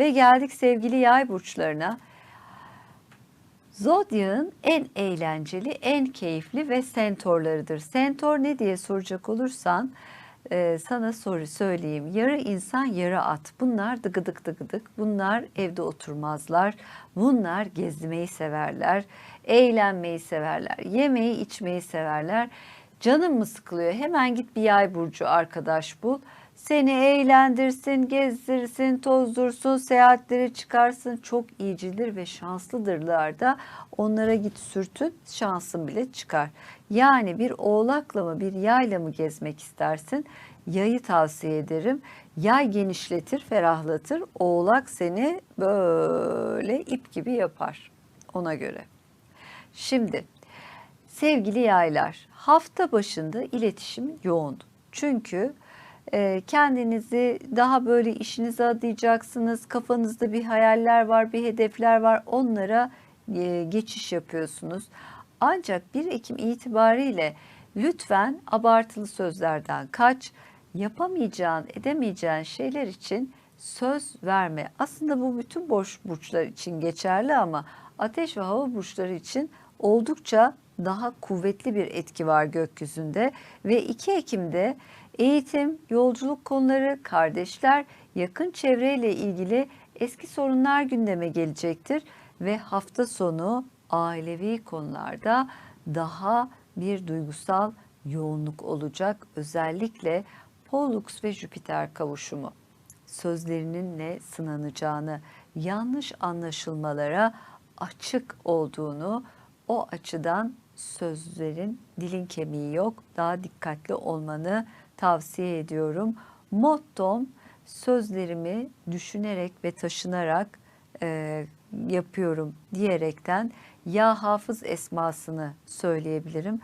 Ve geldik sevgili yay burçlarına. Zodyak'ın en eğlenceli, en keyifli ve sentorlarıdır. Sentor ne diye soracak olursan e, sana soru söyleyeyim. Yarı insan, yarı at. Bunlar dıgıdık dıgıdık. Bunlar evde oturmazlar. Bunlar gezmeyi severler. Eğlenmeyi severler. Yemeği, içmeyi severler. Canın mı sıkılıyor? Hemen git bir yay burcu arkadaş bul. Seni eğlendirsin, gezdirsin, tozdursun, seyahatlere çıkarsın. Çok iyicidir ve şanslıdırlar da onlara git sürtün, şansın bile çıkar. Yani bir oğlakla mı bir yayla mı gezmek istersin? Yayı tavsiye ederim. Yay genişletir, ferahlatır. Oğlak seni böyle ip gibi yapar ona göre. Şimdi sevgili yaylar hafta başında iletişim yoğun. Çünkü e, kendinizi daha böyle işinize adayacaksınız. Kafanızda bir hayaller var, bir hedefler var. Onlara e, geçiş yapıyorsunuz. Ancak 1 Ekim itibariyle lütfen abartılı sözlerden kaç. Yapamayacağın, edemeyeceğin şeyler için söz verme. Aslında bu bütün boş burçlar için geçerli ama ateş ve hava burçları için oldukça daha kuvvetli bir etki var gökyüzünde ve 2 Ekim'de eğitim, yolculuk konuları, kardeşler, yakın çevreyle ilgili eski sorunlar gündeme gelecektir ve hafta sonu ailevi konularda daha bir duygusal yoğunluk olacak. Özellikle Pollux ve Jüpiter kavuşumu sözlerinin ne sınanacağını, yanlış anlaşılmalara açık olduğunu, o açıdan sözlerin dilin kemiği yok. Daha dikkatli olmanı tavsiye ediyorum. Mottom sözlerimi düşünerek ve taşınarak e, yapıyorum diyerekten ya hafız esmasını söyleyebilirim.